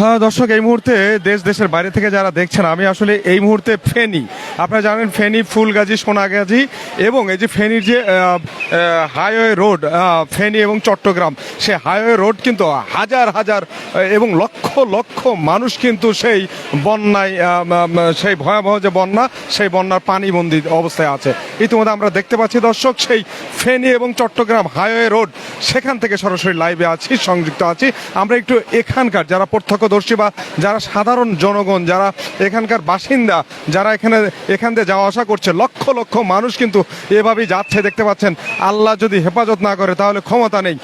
হ্যাঁ দর্শক, এই মুহূর্তে দেশ, দেশের বাইরে থেকে যারা দেখছেন, আমি আসলে এই মুহূর্তে ফেনী। আপনারা জানেন, ফেনী, ফুলগাজী, সোনাগাজী এবং এই যে ফেনীর যে হাইওয়ে রোড ফেনী এবং চট্টগ্রাম, সে হাইওয়ে রোড কিন্তু হাজার হাজার এবং লক্ষ লক্ষ মানুষ কিন্তু সেই বন্যায় সেই ভয়াবহ যে বন্যা, সেই বন্যার পানিবন্দী অবস্থায় আছে। ইতিমধ্যে আমরা দেখতে পাচ্ছি, দর্শক, সেই ফেনী এবং চট্টগ্রাম হাইওয়ে রোড, সেখান থেকে সরাসরি লাইভে আছি, সংযুক্ত আছি। আমরা একটু এখানকার যারা প্রত্যক্ষদর্শী বা যারা সাধারণ জনগণ, যারা এখানকার বাসিন্দা, যারা এখানে, এখান দিয়ে যাওয়া আসা করছে, লক্ষ লক্ষ মানুষ কিন্তু এভাবেই যাচ্ছে। দেখতে পাচ্ছেন, আল্লাহ যদি হেফাজত না করে তাহলে ক্ষমতা নেই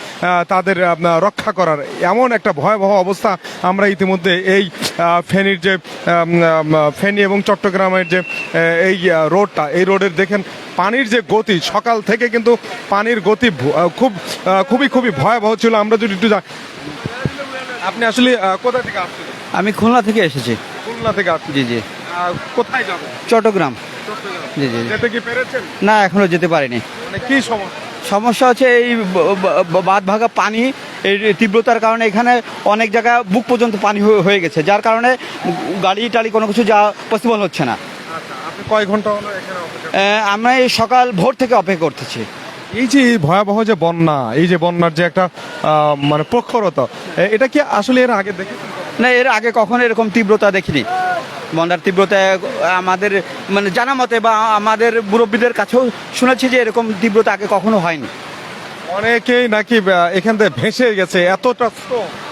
তাদের রক্ষা করার। এমন একটা ভয়াবহ অবস্থা আমরা ইতিমধ্যে এই ফেনীর যে ফেনী এবং চট্টগ্রামের যে এই রোডটা, এই রোডের দেখেন পানির যে গতি, সকাল থেকে কিন্তু পানির গতি খুব খুবই খুবই ভয়াবহ ছিল। আমরা যদি একটু যা- আপনি আসলে আহ, কোথা থেকে আসছেন? আমি খুলনা থেকে এসেছি। খুলনা থেকে আসছেন। জি জি। আহ, কোথায় যাবেন? চট্টগ্রাম। জি জি যেতে কি পেরেছেন? না এখনও যেতে পারিনি। মানে কি সমস্যা? সমস্যা হচ্ছে এই ব- ব- বাঁধ ভাঙা পানি এই তীব্রতার কারণে এখানে অনেক জায়গায় বুক পর্যন্ত পানি হয়ে- হয়ে গেছে যার কারণে গাড়ি টাড়ি কোনো কিছু যাওয়া পসিবল হচ্ছে না। আচ্ছা আপনি কয় ঘণ্টা হলো এখানে অপেক্ষা আহ, আমরা এই সকাল ভোর থেকে অপেক্ষা করতেছি। এই যে ভয়াবহ যে বন্যা, এই যে বন্যার যে একটা মানে প্রখরতা এটা কি আসলে এর আগে দেখে না, এর আগে কখনো এরকম তীব্রতা দেখিনি। বন্যার তীব্রতা আমাদের মানে জানা মতে বা আমাদের মুরব্বীদের কাছেও শুনেছি যে এরকম তীব্রতা আগে কখনো হয়নি। অনেকেই নাকি এখান থেকে ভেসে গেছে, এতটা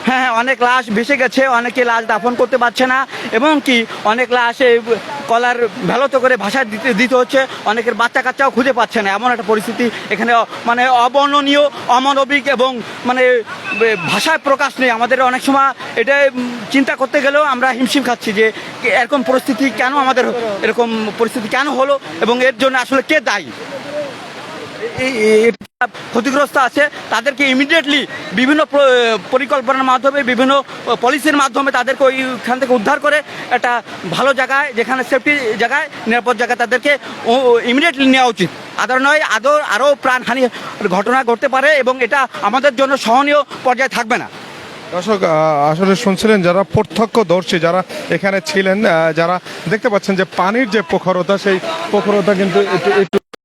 হ্যাঁ হ্যাঁ অনেক লাশ ভেসে গেছে, অনেকে লাশ দাফন করতে পারছে না, এবং কি, অনেক লাশ কলার ভেলত করে ভাষা দিতে দিতে হচ্ছে, অনেকের বাচ্চা কাচ্চাও খুঁজে পাচ্ছে না। এমন একটা পরিস্থিতি এখানে মানে অবর্ণনীয়, অমানবিক এবং মানে ভাষায় প্রকাশ নেই। আমাদের অনেক সময় এটা চিন্তা করতে গেলেও আমরা হিমশিম খাচ্ছি যে, এরকম পরিস্থিতি কেন আমাদের এরকম পরিস্থিতি কেন হলো, এবং এর জন্য আসলে কে দায়ী? ক্ষতিগ্রস্ত আছে, তাদেরকে ইমিডিয়েটলি বিভিন্ন পরিকল্পনার মাধ্যমে, বিভিন্ন পলিসির মাধ্যমে তাদেরকে ওইখান থেকে উদ্ধার করে একটা ভালো জায়গায়, যেখানে সেফটি জায়গায়, নিরাপদ জায়গায় তাদেরকে ইমিডিয়েটলি নেওয়া উচিত। আদার নয় আদৌ আরও প্রাণহানি ঘটনা ঘটতে পারে এবং এটা আমাদের জন্য সহনীয় পর্যায়ে থাকবে না। দর্শক আসলে শুনছিলেন যারা প্রত্যক্ষদর্শী যারা এখানে ছিলেন যারা দেখতে পাচ্ছেন যে পানির যে প্রখরতা, সেই প্রখরতা কিন্তু একটু